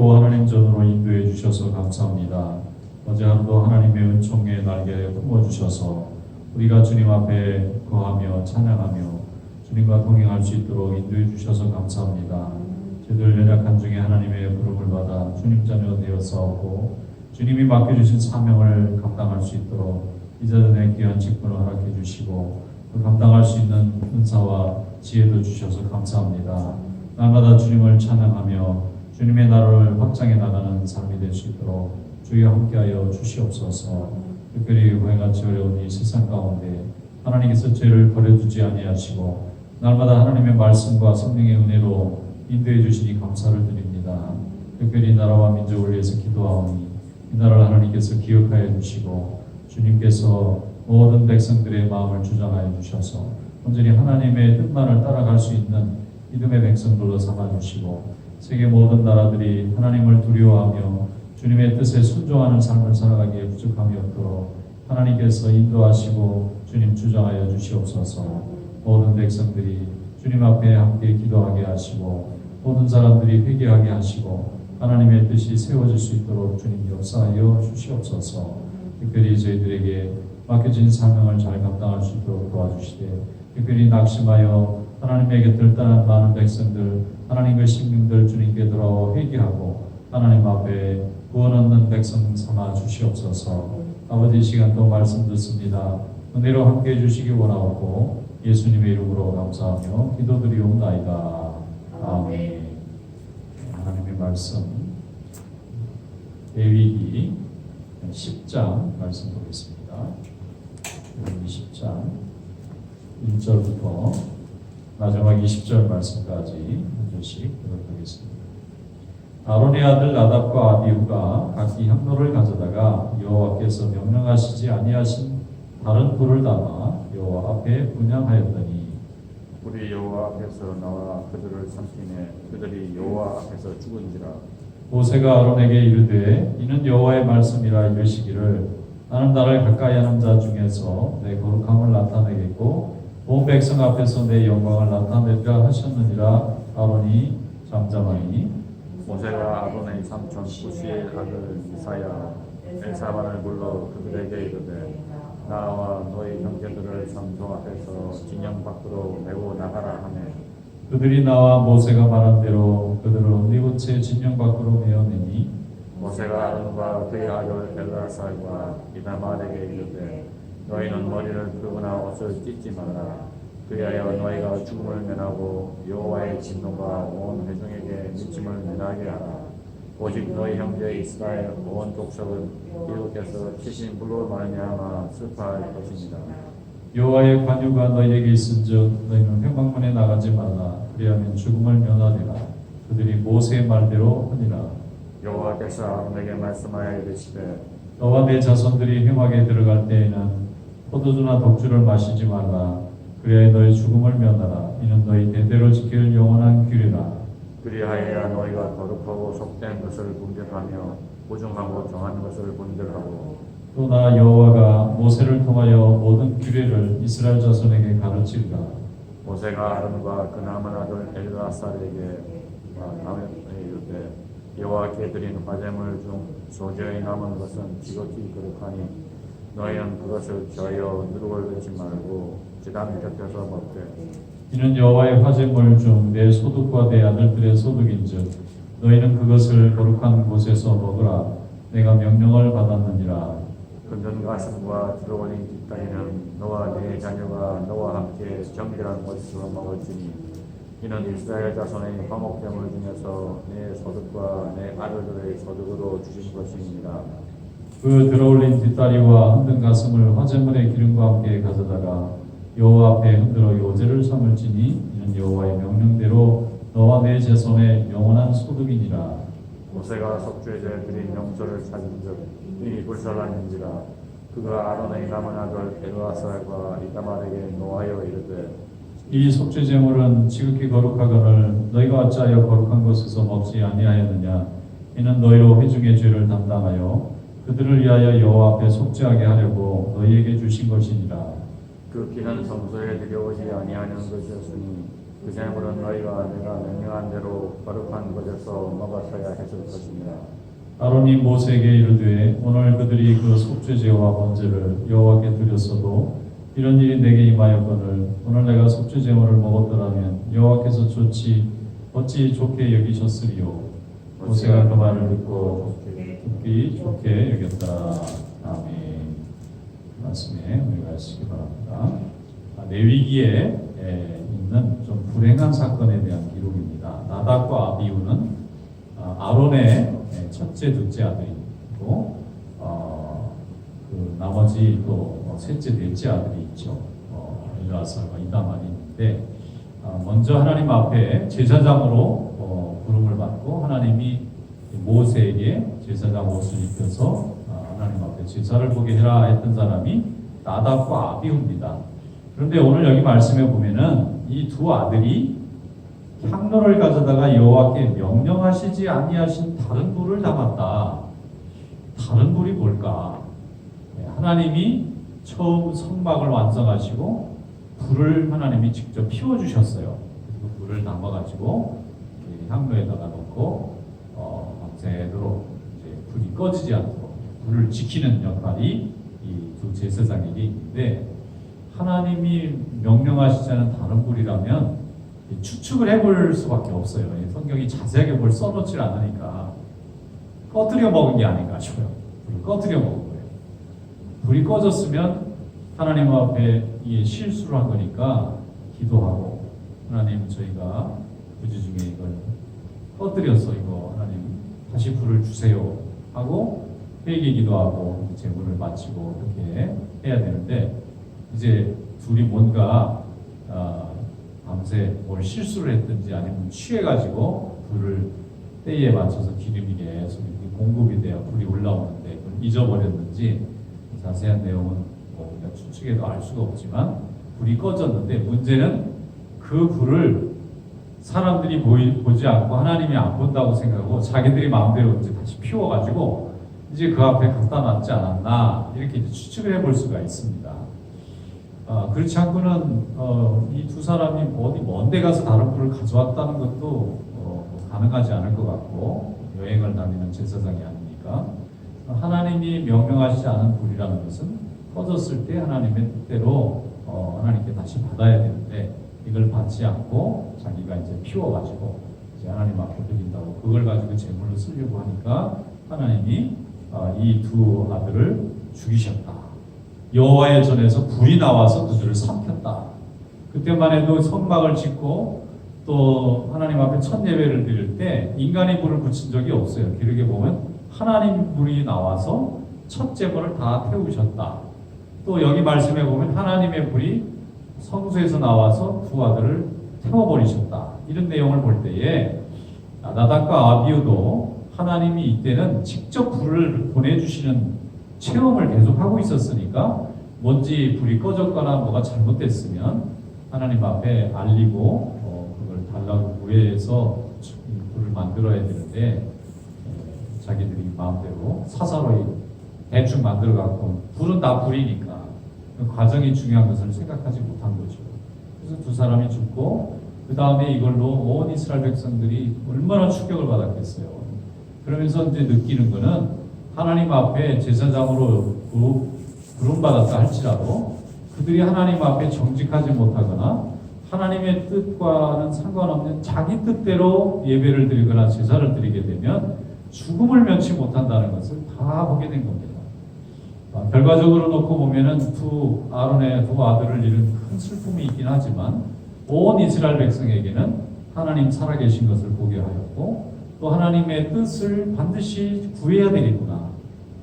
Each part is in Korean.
저희들을 깨워 하나님 전으로 인도해 주셔서 감사합니다. 어제 하루도 하나님의 은총의 날개에 품어 주셔서 우리가 주님 앞에 거하며 찬양하며 주님과 동행할 수 있도록 인도해 주셔서 감사합니다. 저희들 연약한 중에 하나님의 부름을 받아 주님 자녀 되어서고 주님이 맡겨주신 사명을 감당할 수 있도록 이자전에 귀한 직분을 허락해 주시고 그 감당할 수 있는 은사와 지혜도 주셔서 감사합니다. 날마다 주님을 찬양하며 주님의 나라를 확장해 나가는 삶이 될 수 있도록 주여 함께하여 주시옵소서. 특별히 고행같이 어려운 이 세상 가운데 하나님께서 죄를 버려두지 아니하시고 날마다 하나님의 말씀과 성령의 은혜로 인도해 주시니 감사를 드립니다. 특별히 나라와 민족을 위해서 기도하오니 이 나라를 하나님께서 기억하여 주시고 주님께서 모든 백성들의 마음을 주장하여 주셔서 온전히 하나님의 뜻만을 따라갈 수 있는 믿음의 백성들로 삼아 주시고 세계 모든 나라들이 하나님을 두려워하며 주님의 뜻에 순종하는 삶을 살아가기에 부족함이 없도록 하나님께서 인도하시고 주님 주장하여 주시옵소서. 모든 백성들이 주님 앞에 함께 기도하게 하시고 모든 사람들이 회개하게 하시고 하나님의 뜻이 세워질 수 있도록 주님 역사하여 주시옵소서. 특별히 저희들에게 맡겨진 사명을 잘 감당할 수 있도록 도와주시되 특별히 낙심하여 하나님의 곁을 떠난 많은 백성들 하나님의 신명들 주님께 돌아와 회개하고 하나님 앞에 구원 얻는 백성 삼아 주시옵소서. 아버지 이 시간도 말씀 듣습니다. 은혜로 함께 해주시기 원하옵고 예수님의 이름으로 감사하며 기도드리옵나이다. 아멘. 하나님의 말씀. 대위기 10장 말씀 보겠습니다. 대위기 10장 1절부터 마지막 20절 말씀까지 한 절씩 교독하겠습니다. 아론의 아들 나답과 아비후가 각기 향로를 가져다가 여호와께서 명령하시지 아니하신 다른 불을 담아 여호와 앞에 분양하였더니 우리 여호와 앞에서 나와 그들을 삼키네 그들이 여호와 앞에서 죽은지라 모세가 아론에게 이르되 이는 여호와의 말씀이라 이르시기를 나는 나를 가까이 하는 자 중에서 내 거룩함을 나타내겠고 온 백성 앞에서 내 영광을 나타내리라 하셨느니라 아론이 잠잠하니 모세가 아론의 삼촌 부시의 아들 이사야 엘사반을 불러 그들에게 이르되 나와 너희 형제들을 성소 앞에서 진영 밖으로 내고 나가라 하매 그들이 나와 모세가 말한 대로 그들을 온리부채 진영 밖으로 메어내니? 모세가 아론과 그의 아들 엘라살과 이다말에게 이르되 너희는 머리를 풀거나 옷을 찢지 말라 그리하여 너희가 죽음을 면하고 여호와의 진노가 온 회중에게 미침을 면하게 하라. 오직 너희 형제 이스라엘 온 족속은 이웃께서 치신 불로 말미암아 슬퍼할 것입니다. 여호와의 관유가 너희에게 있은즉 너희는 회방문에 나가지 말라. 그리하면 죽음을 면하리라. 그들이 모세의 말대로 하니라. 여호와께서 아론에게 말씀하여 이르시되 너와 내 자손들이 회막에 들어갈 때에는 포도주나 독주를 마시지 말라. 그래야 너희 죽음을 면하라. 이는 너희 대대로 지킬 영원한 규례라. 그리하여야 너희가 거룩하고 속된 것을 분별하며 부정하고 정한 것을 분별하고 또 나 여호와가 모세를 통하여 모든 규례를 이스라엘 자손에게 가르치리라. 모세가 아론과 그 남은 아들 엘라살에게 다음에 이르되 여호와께 드린 화제물 중 소재의 남은 것은 지극히 거룩하니 너희는 그것을 저여 누룩을 넣지 말고 지단 곁에서 먹되 이는 여호와의 화제물 중 내 소득과 내 아들들의 소득인즉 너희는 그것을 거룩한 곳에서 먹으라. 내가 명령을 받았느니라. 근전 가슴과 들어올린 뒷다리는 너와 네 자녀가 너와 함께 정결한 곳에서 먹을지니 이는 이스라엘 자손의 화목제물 중에서 내 소득과 내 아들들의 소득으로 주신 것입니다. 그 들어올린 뒷다리와 흔든 가슴을 화제물의 기름과 함께 가져다가 여호와 앞에 흔들어 요제를 삼을지니 이는 여호와의 명령대로 너와 내 자손의 영원한 소득이니라. 모세가 속죄제 드린 용서를 찾은 즉 이 불살라는지라 그가 아론의 남은 아들 엘라살과 이다말에게 노하여 이르되 이 속죄 제물은 지극히 거룩하거늘 너희가 어찌하여 거룩한 곳에서 먹지 아니하였느냐 이는 너희로 회중의 죄를 담당하여 그들을 위하여 여호와 앞에 속죄하게 하려고 너희에게 주신 것이니라. 그 피는 성소에 들여오지 아니하는 것이었으니 그 샘물은 너희가 내가 명령한 대로 거룩한 곳에서 먹었어야 했을 것입니다. 아론이 모세에게 이르되 오늘 그들이 그 속죄제와 번제를 여호와께 드렸어도 이런 일이 내게 임하였거늘 오늘 내가 속죄제물을 먹었더라면 여호와께서 좋지 어찌 좋게 여기셨으리요 모세가 그 말을 듣고 듣기 좋게 여겼다. 아멘 말씀에 우리가 하시기 바랍니다. 아, 레위기에 에, 있는 좀 불행한 사건에 대한 기록입니다. 나답과 아비우는 아, 아론의 예, 첫째, 둘째 아들이고 어, 그 나머지 또 어, 셋째, 넷째 아들이 있죠. 어, 일라살과 이다만이 있는데 아, 먼저 하나님 앞에 제사장으로 어, 부름을 받고 하나님이 모세에게 제사장 옷을 입혀서 아, 하나님 앞에 제사를 보게 해라 했던 사람이 나답과 아비우입니다. 그런데 오늘 여기 말씀에 보면은 이 두 아들이 향로를 가져다가 여호와께 명령하시지 아니하신 다른 불을 담았다. 다른 불이 뭘까? 네, 하나님이 처음 성막을 완성하시고 불을 하나님이 직접 피워 주셨어요. 그 불을 담아 가지고 이 향로에다가 넣고 어, 밤새도록 이제 불이 꺼지지 않도록 불을 지키는 역할이 이 두 제사장에게 있는데 하나님이 명령하시지 않은 다른 불이라면 추측을 해볼 수밖에 없어요. 이 성경이 자세하게 뭘 써놓질 않으니까 꺼뜨려 먹은 게 아닌가 싶어요. 불을 꺼뜨려 먹은 거예요. 불이 꺼졌으면 하나님 앞에 이 실수를 한 거니까 기도하고 하나님 저희가 부지 중에 이걸 꺼뜨려서 이거 하나님 다시 불을 주세요 하고 회개 기도하고 제물을 마치고 그렇게 해야 되는데 이제 둘이 뭔가 아, 밤새 뭘 실수를 했든지 아니면 취해가지고 불을 때에 맞춰서 기름이 계속 이렇게 공급이 돼야 불이 올라오는데 잊어버렸는지 자세한 내용은 뭐 추측해도 알 수가 없지만 불이 꺼졌는데 문제는 그 불을 사람들이 보이, 보지 않고 하나님이 안 본다고 생각하고 자기들이 마음대로 이제 다시 피워가지고 이제 그 앞에 갖다 놨지 않았나 이렇게 이제 추측을 해볼 수가 있습니다. 아, 그렇지 않고는 어, 이두 사람이 어디 먼데 가서 다른 불을 가져왔다는 것도 어, 뭐 가능하지 않을 것 같고 여행을 다니는 제사장이 아니니까 하나님이 명령하시지 않은 불이라는 것은 꺼졌을 때 하나님의 뜻대로 어, 하나님께 다시 받아야 되는데 이걸 받지 않고 자기가 이제 피워가지고 이제 하나님 앞에 드린다고 그걸 가지고 제물로 쓰려고 하니까 하나님이 어, 이두 아들을 죽이셨다. 여호와의 전에서 불이 나와서 그들을 삼켰다. 그때만 해도 성막을 짓고 또 하나님 앞에 첫 예배를 드릴 때 인간이 불을 붙인 적이 없어요. 기록에 보면 하나님 불이 나와서 첫 제물을 다 태우셨다. 또 여기 말씀에 보면 하나님의 불이 성소에서 나와서 두 아들을 태워버리셨다. 이런 내용을 볼 때에 나답과 아비우도 하나님이 이때는 직접 불을 보내주시는 체험을 계속하고 있었으니까 뭔지 불이 꺼졌거나 뭐가 잘못됐으면 하나님 앞에 알리고 어, 그걸 달라고 구해서 이 불을 만들어야 되는데 에, 자기들이 마음대로 사사로이 대충 만들어 갖고 불은 다 불이니까 그 과정이 중요한 것을 생각하지 못한 거죠. 그래서 두 사람이 죽고 그 다음에 이걸로 온 이스라엘 백성들이 얼마나 충격을 받았겠어요. 그러면서 이제 느끼는 거는 하나님 앞에 제사장으로 부- 부름받았다 할지라도 그들이 하나님 앞에 정직하지 못하거나 하나님의 뜻과는 상관없는 자기 뜻대로 예배를 드리거나 제사를 드리게 되면 죽음을 면치 못한다는 것을 다 보게 된 겁니다. 아, 결과적으로 놓고 보면은 두 아론의 두 아들을 잃은 큰 슬픔이 있긴 하지만 온 이스라엘 백성에게는 하나님 살아계신 것을 보게 하였고 또 하나님의 뜻을 반드시 구해야 되겠구나.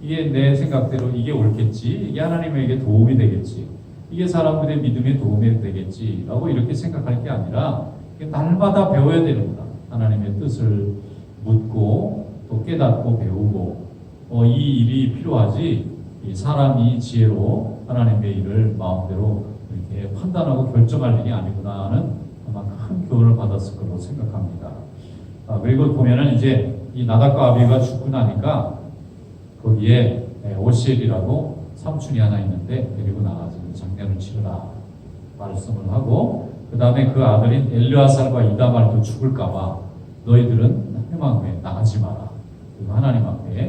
이게 내 생각대로 이게 옳겠지. 이게 하나님에게 도움이 되겠지. 이게 사람들의 믿음에 도움이 되겠지라고 이렇게 생각할 게 아니라 날마다 배워야 되는구나. 하나님의 뜻을 묻고 또 깨닫고 배우고 어, 이 일이 필요하지. 이 사람이 지혜로 하나님의 일을 마음대로 이렇게 판단하고 결정할 일이 아니구나 하는 아마 큰 교훈을 받았을 거라고 생각합니다. 아, 그리고 보면은 이제 이 나답과 아비가 죽고 나니까 거기에 에, 오시엘이라고 삼촌이 하나 있는데 데리고 나가서 장례를 치르라 말씀을 하고 그 다음에 그 아들인 엘르아살과 이다말도 죽을까봐 너희들은 해망에 나가지 마라. 그리고 하나님 앞에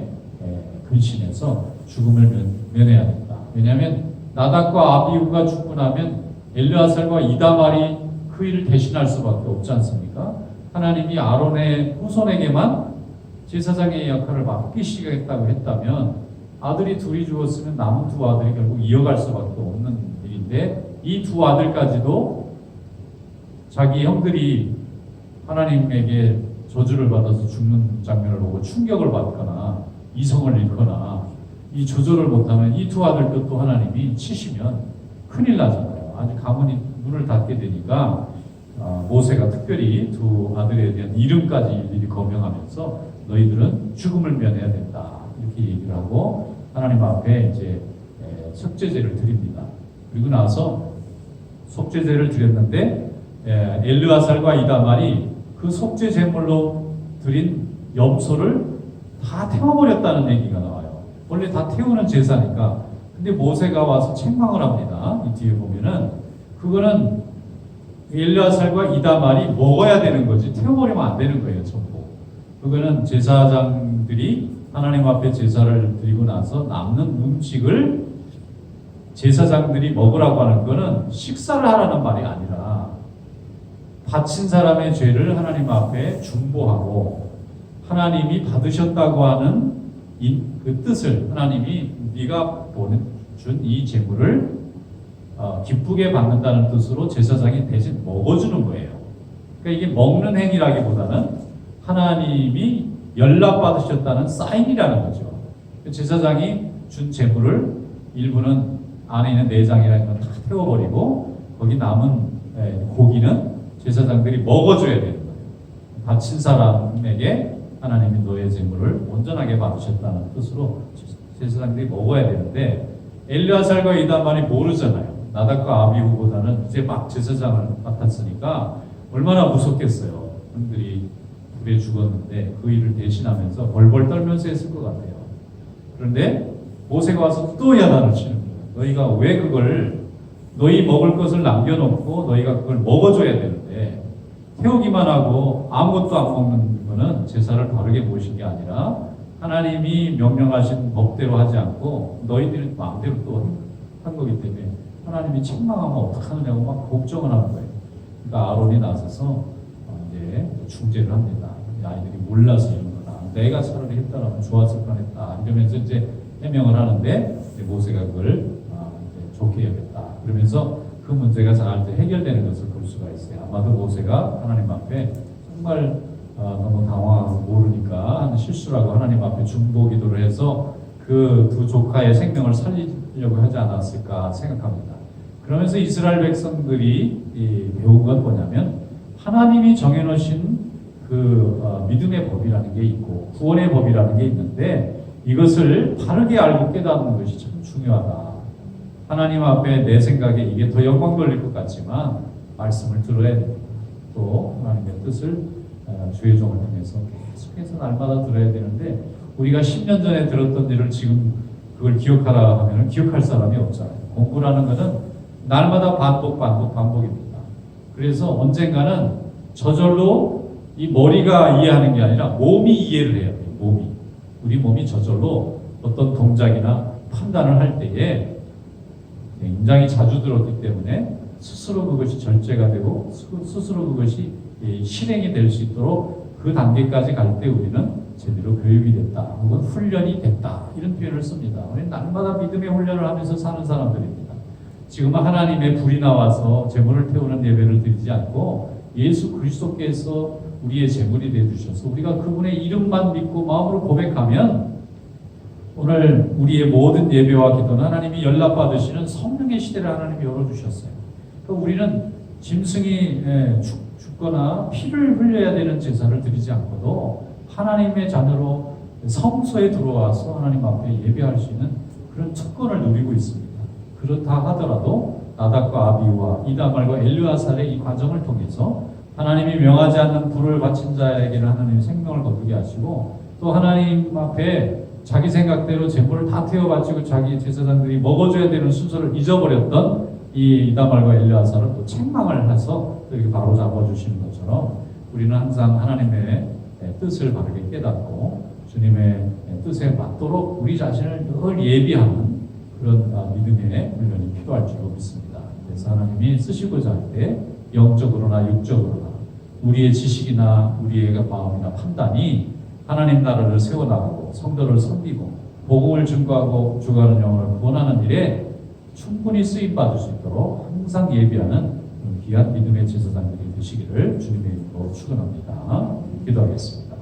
에, 근신해서 죽음을 면, 면해야 된다. 왜냐하면 나답과 아비후가 죽고 나면 엘르아살과 이다말이 그 일을 대신할 수밖에 없지 않습니까? 하나님이 아론의 후손에게만 제사장의 역할을 맡기시겠다고 했다면 아들이 둘이 죽었으면 남은 두 아들이 결국 이어갈 수밖에 없는 일인데 이 두 아들까지도 자기 형들이 하나님에게 저주를 받아서 죽는 장면을 보고 충격을 받거나 이성을 잃거나 이 조절을 못하면 이 두 아들도 또 하나님이 치시면 큰일 나잖아요. 아주 가문이 눈을 닫게 되니까 아, 모세가 특별히 두 아들에 대한 이름까지 일일이 거명하면서 너희들은 죽음을 면해야 된다 이렇게 얘기를 하고 하나님 앞에 이제 에, 속죄제를 드립니다. 그리고 나서 속죄제를 드렸는데 에, 엘르아살과 이다말이 그 속죄 제물로 드린 염소를 다 태워버렸다는 얘기가 나와요. 원래 다 태우는 제사니까. 근데 모세가 와서 책망을 합니다. 이 뒤에 보면은 그거는 엘르아살과 이다말이 먹어야 되는 거지 태워버리면 안 되는 거예요 전부. 그거는 제사장들이 하나님 앞에 제사를 드리고 나서 남는 음식을 제사장들이 먹으라고 하는 거는 식사를 하라는 말이 아니라 바친 사람의 죄를 하나님 앞에 중보하고 하나님이 받으셨다고 하는 이, 그 뜻을 하나님이 네가 보내준 이 제물을 어, 기쁘게 받는다는 뜻으로 제사장이 대신 먹어주는 거예요. 그러니까 이게 먹는 행위라기보다는 하나님이 연락받으셨다는 사인이라는 거죠. 제사장이 준 제물을 일부는 안에 있는 내장이라는 건 다 태워버리고 거기 남은 에, 고기는 제사장들이 먹어줘야 되는 거예요. 바친 사람에게 하나님이 너의 제물을 온전하게 받으셨다는 뜻으로 제사장들이 먹어야 되는데 엘리아살과 이다만이 모르잖아요. 나답과 아비후보다는 이제 막 제사장을 맡았으니까 얼마나 무섭겠어요. 형들이 불에 죽었는데 그 일을 대신하면서 벌벌 떨면서 했을 것 같아요. 그런데 모세가 와서 또 야단을 치는 거예요. 너희가 왜 그걸 너희 먹을 것을 남겨놓고 너희가 그걸 먹어줘야 되는데 태우기만 하고 아무것도 안 먹는 거는 제사를 바르게 모신 게 아니라 하나님이 명령하신 법대로 하지 않고 너희들이 마음대로 또 한 거기 때문에 하나님이 책망하면 어떡하느냐고 막 걱정을 하는 거예요. 그러니까 아론이 나서서 어, 이제 중재를 합니다. 이 아이들이 몰라서 이런 거다. 내가 차라리 했다라면 좋았을 뻔했다. 이러면서 이제 해명을 하는데 이제 모세가 그걸 아, 이제 좋게 여겼다. 그러면서 그 문제가 잘 해결되는 것을 볼 수가 있어요. 아마도 모세가 하나님 앞에 정말 어, 너무 당황하고 모르니까 하는 실수라고 하나님 앞에 중보 기도를 해서 그 두 조카의 생명을 살리려고 하지 않았을까 생각합니다. 그러면서 이스라엘 백성들이 이 배운 건 뭐냐면 하나님이 정해놓으신 그 어, 믿음의 법이라는 게 있고 구원의 법이라는 게 있는데 이것을 바르게 알고 깨닫는 것이 참 중요하다. 하나님 앞에 내 생각에 이게 더 영광 돌릴 것 같지만 말씀을 들어야. 또 하나님의 뜻을 어, 주의 종을 통해서 계속해서 날마다 들어야 되는데 우리가 10년 전에 들었던 일을 지금 그걸 기억하라 하면 기억할 사람이 없잖아요. 공부라는 것은 날마다 반복 반복 반복입니다. 그래서 언젠가는 저절로 이 머리가 이해하는 게 아니라 몸이 이해를 해야 돼요. 몸이 우리 몸이 저절로 어떤 동작이나 판단을 할 때에 굉장히 자주 들었기 때문에 스스로 그것이 절제가 되고 스- 스스로 그것이 이 실행이 될 수 있도록 그 단계까지 갈 때 우리는 제대로 교육이 됐다 혹은 훈련이 됐다 이런 표현을 씁니다. 우리는 날마다 믿음의 훈련을 하면서 사는 사람들입니다. 지금은 하나님의 불이 나와서 제물을 태우는 예배를 드리지 않고 예수 그리스도께서 우리의 제물이 되어 주셔서 우리가 그분의 이름만 믿고 마음으로 고백하면 오늘 우리의 모든 예배와 기도는 하나님이 연락받으시는 성령의 시대를 하나님이 열어주셨어요. 그러니까 우리는 짐승이 예, 죽, 죽거나 피를 흘려야 되는 제사를 드리지 않고도 하나님의 자녀로 성소에 들어와서 하나님 앞에 예배할 수 있는 그런 특권을 누리고 있습니다. 그렇다 하더라도 나답과 아비와 이다말과 엘르아살의 이 과정을 통해서 하나님이 명하지 않는 불을 바친 자에게는 하나님이 생명을 거두게 하시고 또 하나님 앞에 자기 생각대로 제물을 다 태워 바치고 자기 제사장들이 먹어줘야 되는 순서를 잊어버렸던 이 이다말과 엘리아사를 또 책망을 해서 이렇게 바로 잡아주시는 것처럼 우리는 항상 하나님의 뜻을 바르게 깨닫고 주님의 뜻에 맞도록 우리 자신을 늘 예비하는 그런 아, 믿음의 훈련이 필요할 줄로 믿습니다. 그래서 하나님이 쓰시고자 할 때 영적으로나 육적으로나 우리의 지식이나 우리의 마음이나 판단이 하나님 나라를 세워나가고 성도를 섬기고 복음을 증거하고 주가는 영혼을 구원하는 일에 충분히 쓰임 받을 수 있도록 항상 예비하는 귀한 믿음의 제사장들이 되시기를 주님의 이름으로 축원합니다. 기도하겠습니다.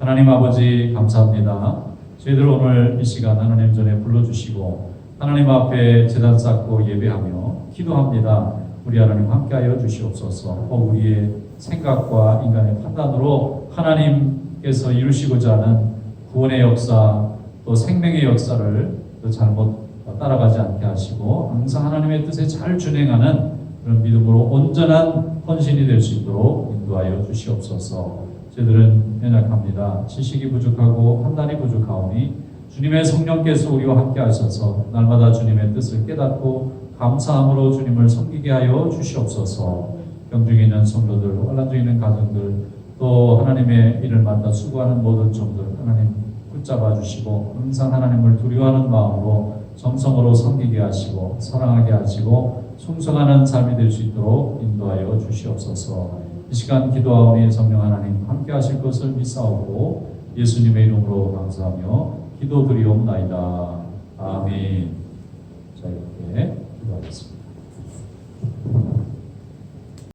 하나님 아버지 감사합니다. 저희들 오늘 이 시간 하나님 전에 불러주시고 하나님 앞에 제단 쌓고 예배하며 기도합니다. 우리 하나님 함께하여 주시옵소서. 또 우리의 생각과 인간의 판단으로 하나님께서 이루시고자 하는 구원의 역사 또 생명의 역사를 또 잘못 따라가지 않게 하시고 항상 하나님의 뜻에 잘 준행하는 그런 믿음으로 온전한 헌신이 될 수 있도록 인도하여 주시옵소서. 저희들은 연약합니다. 지식이 부족하고 판단이 부족하오니 주님의 성령께서 우리와 함께 하셔서 날마다 주님의 뜻을 깨닫고 감사함으로 주님을 섬기게 하여 주시옵소서. 병중에 있는 성도들, 환란 중에 있는 가정들, 또 하나님의 일을 맡아 수고하는 모든 종들 하나님 붙잡아 주시고 항상 하나님을 두려워하는 마음으로 정성으로 섬기게 하시고 사랑하게 하시고 충성하는 삶이 될 수 있도록 인도하여 주시옵소서. 이 시간 기도하오니 성령 하나님 함께 하실 것을 믿사오고 예수님의 이름으로 감사하며 기도드리옵나이다. 아멘. 자 이렇게 기도하겠습니다.